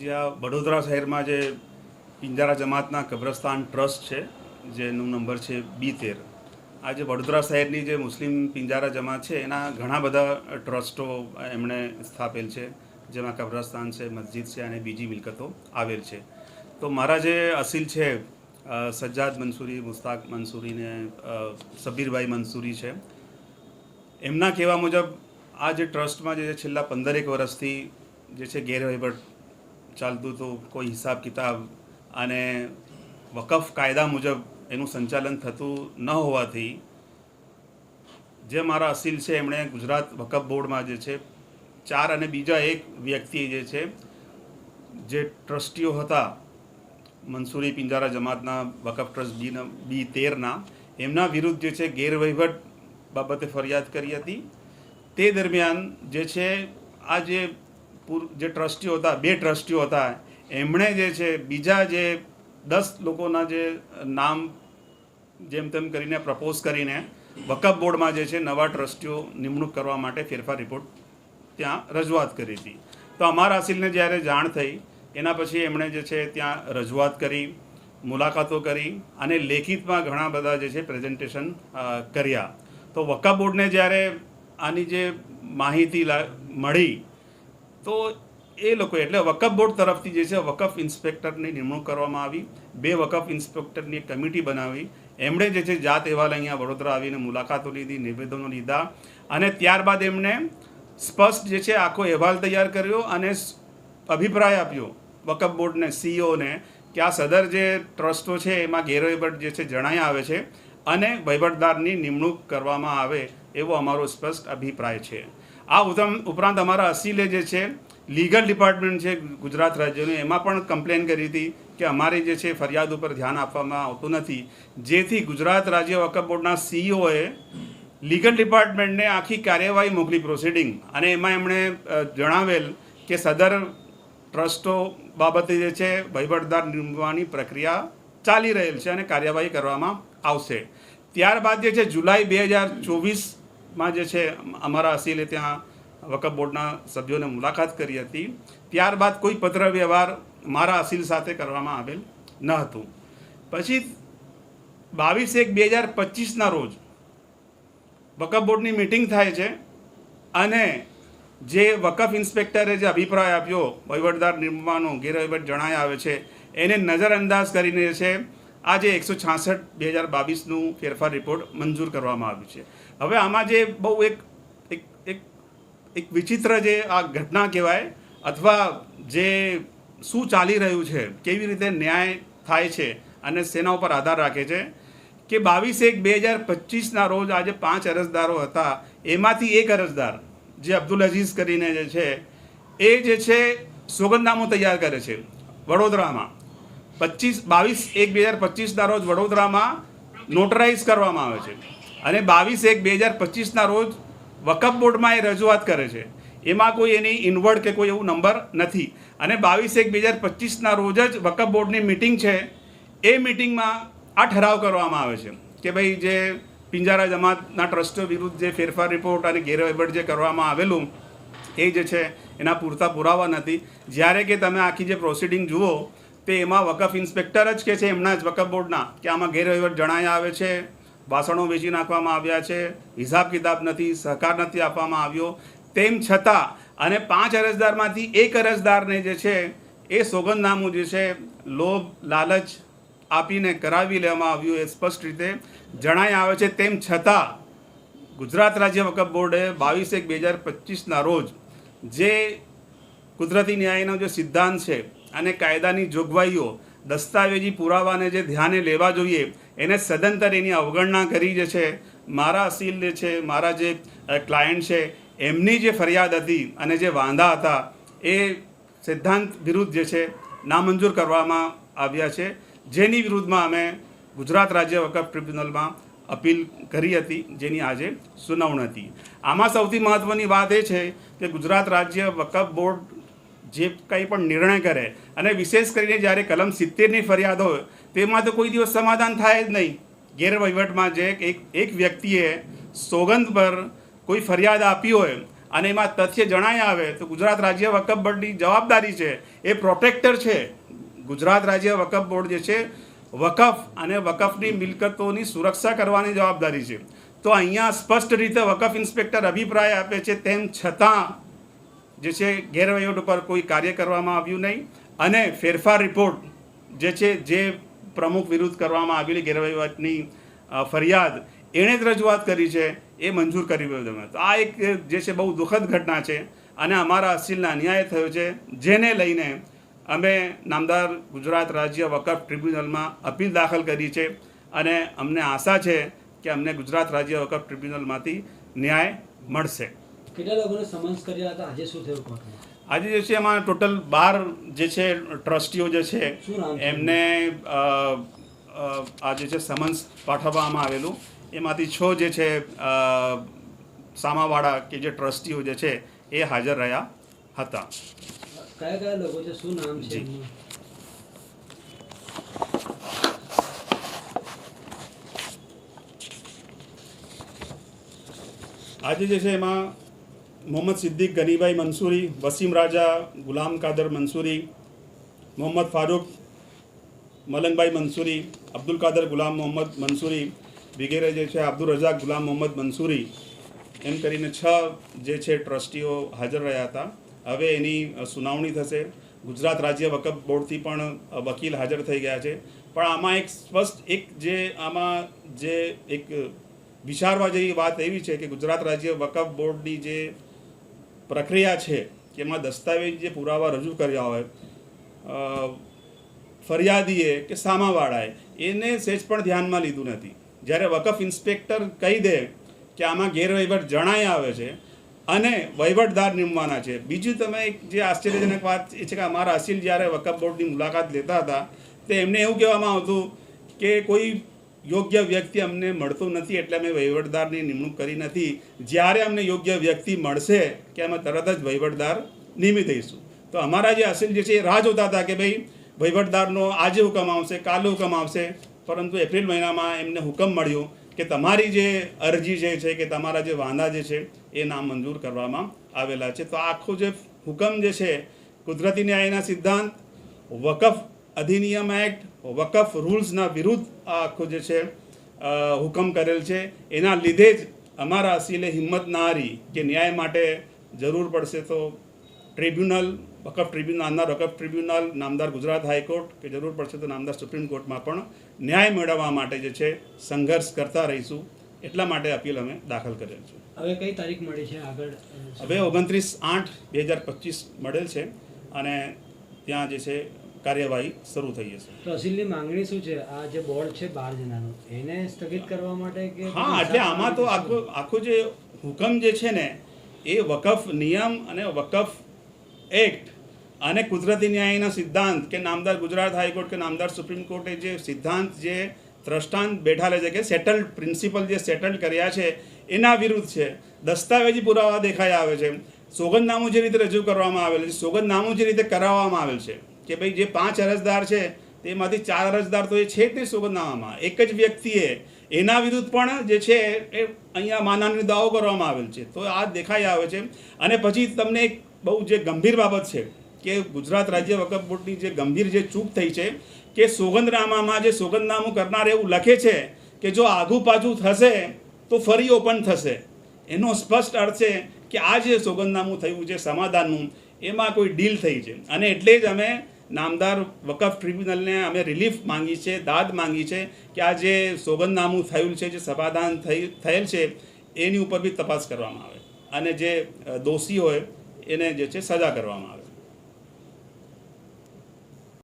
જે આ વડોદરા શહેરમાં જે પિંજારા જમાતના કબ્રસ્તાન ટ્રસ્ટ છે, જેનો નંબર છે બી તેર. આ જે વડોદરા શહેરની જે મુસ્લિમ પિંજારા જમાત છે, એના ઘણા બધા ટ્રસ્ટો એમણે સ્થાપેલ છે, જેમાં કબ્રસ્તાન છે, મસ્જિદ છે અને બીજી મિલકતો આવેલ છે. તો મારા જે અસીલ છે સજ્જાદ મંસૂરી, મુસ્તાક મંસૂરી ને સબીરભાઈ મંસૂરી છે, એમના કહેવા મુજબ આ જે ટ્રસ્ટમાં જે છેલ્લા પંદરેક વર્ષથી જે છે, ગેરવહીવટ ચાલતું હતું કોઈ હિસાબ કિતાબ અને વકફ કાયદા મુજબ એનું સંચાલન થતું ન હોવાથી જે મારા અસીલ છે, એમણે ગુજરાત વકફ બોર્ડમાં જે છે, ચાર અને બીજા એક વ્યક્તિ જે છે, જે ટ્રસ્ટીઓ હતા, મનસુરી પિંજારા જમાતના વકફ ટ્રસ્ટ બી બી તેરના, એમના વિરુદ્ધ જે છે, ગેરવહીવટ બાબતે ફરિયાદ કરી હતી. તે દરમિયાન જે છે, આ જે જે ટ્રસ્ટીઓ હતા, બે ટ્રસ્ટીઓ હતા, એમણે જે છે, બીજા જે દસ લોકોના જે નામ જેમ તેમ કરીને પ્રપોઝ કરીને વકફ બોર્ડમાં જે છે, નવા ટ્રસ્ટીઓ નિમણૂક કરવા માટે ફેરફાર રિપોર્ટ ત્યાં રજૂઆત કરી હતી. તો અમારા અસીલને જ્યારે જાણ થઈ, એના પછી એમણે જે છે, ત્યાં રજૂઆત કરી, મુલાકાતો કરી અને લેખિતમાં ઘણા બધા જે છે, પ્રેઝન્ટેશન કર્યા. તો વકફ બોર્ડને જ્યારે આની જે માહિતી મળી તો એ લોકો એટલે વકફ બોર્ડ તરફથી જે છે વકફ ઇન્સ્પેક્ટરની નિમણૂક કરવામાં આવી. બે વકફ ઇન્સ્પેક્ટરની કમિટી બનાવી. એમણે જે છે જાત અહેવાલ અહીંયા વડોદરા આવીને મુલાકાતો લીધી, નિવેદનો લીધા અને ત્યારબાદ એમણે સ્પષ્ટ જે છે આખો અહેવાલ તૈયાર કર્યો અને અભિપ્રાય આપ્યો વકફ બોર્ડને, સીઈઓને કે આ સદર જે ટ્રસ્ટો છે એમાં ગેરવહીવટ જે છે જણાય આવે છે અને વહીવટદારની નિમણૂક કરવામાં આવે એવો અમારો સ્પષ્ટ અભિપ્રાય છે. આ ઉપરાંત અમારા અસીલે જે છે, લીગલ ડિપાર્ટમેન્ટ છે ગુજરાત રાજ્યનું, એમાં પણ કમ્પ્લેન કરી હતી કે અમારી જે છે ફરિયાદ ઉપર ધ્યાન આપવામાં આવતું નથી. જેથી ગુજરાત રાજ્ય વકફ બોર્ડના સીઈઓએ લીગલ ડિપાર્ટમેન્ટને આખી કાર્યવાહી મોકલી પ્રોસિડિંગ. અને એમાં એમણે જણાવેલ કે સદર ટ્રસ્ટો બાબતે જે છે વહીવટદાર નિમવાની પ્રક્રિયા ચાલી રહેલ છે અને કાર્યવાહી કરવામાં આવશે. ત્યારબાદ જે છે જુલાઈ બે હજાર ચોવીસમાં જે છે, અમારા અસીલે ત્યાં વકફ બોર્ડના સભ્યોને મુલાકાત કરી હતી. ત્યારબાદ કોઈ પત્ર વ્યવહાર મારા અસીલ સાથે કરવામાં આવેલ ન હતું. પછી બાવીસ એક બે હજાર પચીસના રોજ વકફ બોર્ડની મિટિંગ થાય છે અને જે વકફ ઇન્સ્પેક્ટરે જે અભિપ્રાય આપ્યો, વહીવટદાર નિમવાનો ગેરવહીવટ જણાય આવે છે, એને નજરઅંદાજ કરીને છે આ જે એકસો છાસઠ બે હજાર બાવીસનું ફેરફાર રિપોર્ટ મંજૂર કરવામાં આવ્યું છે. હવે આમાં જે બહુ એક એક એક એક વિચિત્ર જે આ ઘટના કહેવાય અથવા જે શું ચાલી રહ્યું છે, કેવી રીતે ન્યાય થાય છે અને સેના ઉપર આધાર રાખે છે કે બાવીસ એક બે હજાર પચીસના રોજ આજે પાંચ અરજદારો હતા. એમાંથી એક અરજદાર જે અબ્દુલ અઝીઝ કરીને જે છે, એ જે છે સોગંદનામું તૈયાર કરે છે વડોદરામાં. પચીસ, બાવીસ એક બે હજાર પચીસના રોજ વડોદરામાં નોટરાઇઝ કરવામાં આવે છે. અને બાવીસ એક બે હજાર પચીસના રોજ વકફ બોર્ડમાં એ રજૂઆત કરે છે. એમાં કોઈ એની ઇન્વર્ડ કે કોઈ એવું નંબર નથી. અને બાવીસ એક બે હજાર પચીસના રોજ જ વકફ બોર્ડની મિટિંગ છે. એ મિટિંગમાં આ ઠરાવ કરવામાં આવે છે કે ભાઈ જે પિંજારા જમાતના ટ્રસ્ટો વિરુદ્ધ જે ફેરફાર રિપોર્ટ અને ગેરવહીવટ જે કરવામાં આવેલું, એ જે છે એના પૂરતા પુરાવા નથી. જ્યારે કે તમે આખી જે પ્રોસિડિંગ જુઓ તે એમાં વકફ ઇન્સ્પેક્ટર જ કે છે, એમના જ વકફ બોર્ડના, કે આમાં ગેરવહીવટ જણાયા આવે છે, વાસણો વેચી નાખવામાં આવ્યા છે, હિસાબ કિતાબ નથી, સહકાર નથી આપવામાં આવ્યો. તેમ છતાં, અને પાંચ અરજદારમાંથી એક અરજદારને જે છે, એ સોગંદનામું જે છે, લોભ, લાલચ આપીને કરાવી લેવામાં આવ્યું એ સ્પષ્ટ રીતે જણાય આવે છે. તેમ છતાં, ગુજરાત રાજ્ય વકફ બોર્ડે બાવીસ એક બે હજાર પચીસના રોજ જે કુદરતી ન્યાયનો જે સિદ્ધાંત છે અને કાયદાની જોગવાઈઓ, દસ્તાવેજી પુરાવાને જે ધ્યાને લેવા જોઈએ, એને સદંતર એની અવગણના કરી જે છે, મારા અસીલ જે છે, મારા જે ક્લાયન્ટ છે, એમની જે ફરિયાદ હતી અને જે વાંધા હતા, એ સિદ્ધાંત વિરુદ્ધ જે છે, નામંજૂર કરવામાં આવ્યા છે. જેની વિરુદ્ધમાં અમે ગુજરાત રાજ્ય વકફ ટ્રિબ્યુનલમાં અપીલ કરી હતી, જેની આજે સુનાવણી હતી. આમાં સૌથી મહત્ત્વની વાત એ છે કે ગુજરાત રાજ્ય વકફ બોર્ડ જે કંઈ પણ નિર્ણય કરે અને વિશેષ કરીને જ્યારે કલમ સિત્તેરની ફરિયાદ હોય, તેમાં તો કોઈ દિવસ સમાધાન થાય જ નહીં. ગેરવહીવટમાં જે એક એક વ્યક્તિએ સોગંદ પર કોઈ ફરિયાદ આપી હોય અને એમાં તથ્ય જણાય આવે, તો ગુજરાત રાજ્ય વકફ બોર્ડની જવાબદારી છે, એ પ્રોટેક્ટર છે. ગુજરાત રાજ્ય વકફ બોર્ડ જે છે, વકફ અને વકફની મિલકતોની સુરક્ષા કરવાની જવાબદારી છે. તો અહીંયા સ્પષ્ટ રીતે વકફ ઇન્સ્પેક્ટર અભિપ્રાય આપે છે, તેમ છતાં જે છે, ગેરવહીવટ ઉપર કોઈ કાર્ય કરવામાં આવ્યું નહીં. અને ફેરફાર રિપોર્ટ જે છે, જે પ્રમુખ વિરુદ્ધ કરવામાં આવેલી ગેરવહીવટની ફરિયાદ, એણે જ રજૂઆત કરી છે, એ મંજૂર કરી તો આ એક, જે છે, બહુ દુઃખદ ઘટના છે અને અમારા અસીલના અન્યાય થયો છે, જેને લઈને અમે નામદાર ગુજરાત રાજ્ય વકફ ટ્રિબ્યુનલમાં અપીલ દાખલ કરી છે અને અમને આશા છે કે અમને ગુજરાત રાજ્ય વકફ ટ્રિબ્યુનલમાંથી ન્યાય મળશે. કેટલા લોકોને સમન્સ કર્યા હતા? આજે શું થયું કોર્ટમાં? આજે જે છે એમાં ટોટલ બાર જે છે ટ્રસ્ટીઓ જે છે? એમને આ જે છે સમન્સ પાઠવવામાં આવેલું. એમાંથી છ જે છે સામાવાળા કે જે ટ્રસ્ટીઓ જે છે એ હાજર રહ્યા હતા. કયા કયા લોકો છે? શું નામ છે? આજે જે છે એમાં મોહમ્મદ સિદ્દીક ગનીભાઈ મંસૂરી વસીમ રાજા ગુલામ કાદર મંસૂરી મોહમ્મદ ફારૂક મલંગભાઈ મંસૂરી અબ્દુલ કાદર ગુલામ મોહમ્મદ મંસૂરી વગેરે જે છે અબ્દુલ રજાક ગુલામ મોહમ્મદ મંસૂરી એમ કરીને છ જે છે ટ્રસ્ટીઓ હાજર રહ્યા હતા. હવે એની સુનાવણી થશે. ગુજરાત રાજ્ય વકફ બોર્ડથી પણ વકીલ હાજર થઈ ગયા છે. પણ આમાં એક સ્પષ્ટ, એક જે આમાં જે એક વિચારવા જેવી વાત એવી છે કે ગુજરાત રાજ્ય વકફ બોર્ડની જે પ્રક્રિયા છે કે એમાં દસ્તાવેજ જે પુરાવા રજૂ કર્યા હોય ફરિયાદીએ કે સામાવાળાએ, એને સહેજ પણ ધ્યાનમાં લીધું નથી. જ્યારે વકફ ઇન્સ્પેક્ટર કહી દે કે આમાં ગેરવહીવટ જણાય આવે છે અને વહીવટદાર નિમવાના છે. બીજું તમે જે આશ્ચર્યજનક વાત એ છે કે અમારા અસીલ જ્યારે વકફ બોર્ડની મુલાકાત લેતા હતા, તે એમને એવું કહેવામાં આવતું કે કોઈ યોગ્ય વ્યક્તિ અમને મળતું નથી એટલે અમે વહીવટદારની નિમણૂક કરી નથી. જ્યારે અમને યોગ્ય વ્યક્તિ મળશે કે અમે તરત જ વહીવટદાર નિમી દઈશું તો અમારા જે અસીલ જે છે એ રાહ જોતા હતા કે ભાઈ, વહીવટદારનો આજે હુકમ આવશે, કાલે હુકમ આવશે. પરંતુ એપ્રિલ મહિનામાં એમને હુકમ મળ્યો કે તમારી જે અરજી જે છે કે તમારા જે વાંધા જે છે એ નામંજૂર કરવામાં આવેલા છે. તો આખો જે હુકમ જે છે, કુદરતી ન્યાયના સિદ્ધાંત, વકફ અધિનિયમ એક્ટ વકફ રૂલ્સના વિરુદ્ધ આ આખો જે છે હુકમ કરેલ છે. એના લીધે જ અમારા અસીલે હિંમત ના હારી કે ન્યાય માટે જરૂર પડશે તો ટ્રિબ્યુનલ વકફ ટ્રિબ્યુનલ નામદાર વકફ ટ્રિબ્યુનલ નામદાર ગુજરાત હાઈકોર્ટ કે જરૂર પડશે તો નામદાર સુપ્રીમ કોર્ટમાં પણ ન્યાય મેળવવા માટે જે છે સંઘર્ષ કરતા રહીશું. એટલા માટે અપીલ અમે દાખલ કરેલ છે. હવે કઈ તારીખ મળી છે આગળ? હવે ઓગણત્રીસ આઠ બે હજાર પચીસ મળેલ છે અને ત્યાં જે છે કાર્યવાહી શરૂ થઈ જશે. તો અસીલની માંગણી શું છે? આ જે બોર્ડ છે બાર જણાનું એને સ્થગિત કરવા માટે કે હા એટલે આમાં તો આખો આખો જે હુકમ જે છે ને એ વકફ નિયમ અને વકફ એક્ટ અને કુદરતી ન્યાયના સિદ્ધાંત કે નામદાર ગુજરાત હાઈકોર્ટ કે નામદાર સુપ્રીમ કોર્ટે જે સિદ્ધાંત જે દ્રષ્ટાંત બેઠા લે છે કે સેટલ્ડ પ્રિન્સિપલ જે સેટલ કર્યા છે એના વિરુદ્ધ છે. દસ્તાવેજી પુરાવા દેખાઈ આવે છે. સોગંદનામું જે રીતે રજૂ કરવામાં આવેલ છે સોગંદનામું જે રીતે કરાવવામાં આવેલ છે. કે ભાઈ જે પાંચ અરજદાર છે, તેમાંથી ચાર અરજદાર તો એ છે જ નહીં સોગંદનામામાં એક જ વ્યક્તિએ એના વિરુદ્ધ પણ જે છે એ અહીંયા માનાની દાવો કરવામાં આવેલ છે. તો આ દેખાઈ આવે છે. અને પછી તમને એક બહુ જે ગંભીર બાબત છે કે ગુજરાત રાજ્ય વકફ બોર્ડની જે ગંભીર જે ચૂક થઈ છે કે સોગંદનામામાં જે સોગંદનામું કરનાર એવું લખે છે કે જો આઘું પાછું થશે તો ફરી ઓપન થશે. એનો સ્પષ્ટ અર્થ છે કે આ જે સોગંદનામું થયું છે સમાધાનનું, એમાં કોઈ ડીલ થઈ છે. અને એટલે જ અમે નામદાર વકફ ટ્રિબ્યુનલને અમે રિલીફ માંગી છે, દાદ માંગી છે કે આ જે સોગંદનામું થયું છે, જે સભાદાન થઈ, થયેલ છે, એની ઉપર બી તપાસ કરવામાં આવે. અને જે દોષી હોય, એને જે છે સજા કરવામાં આવે.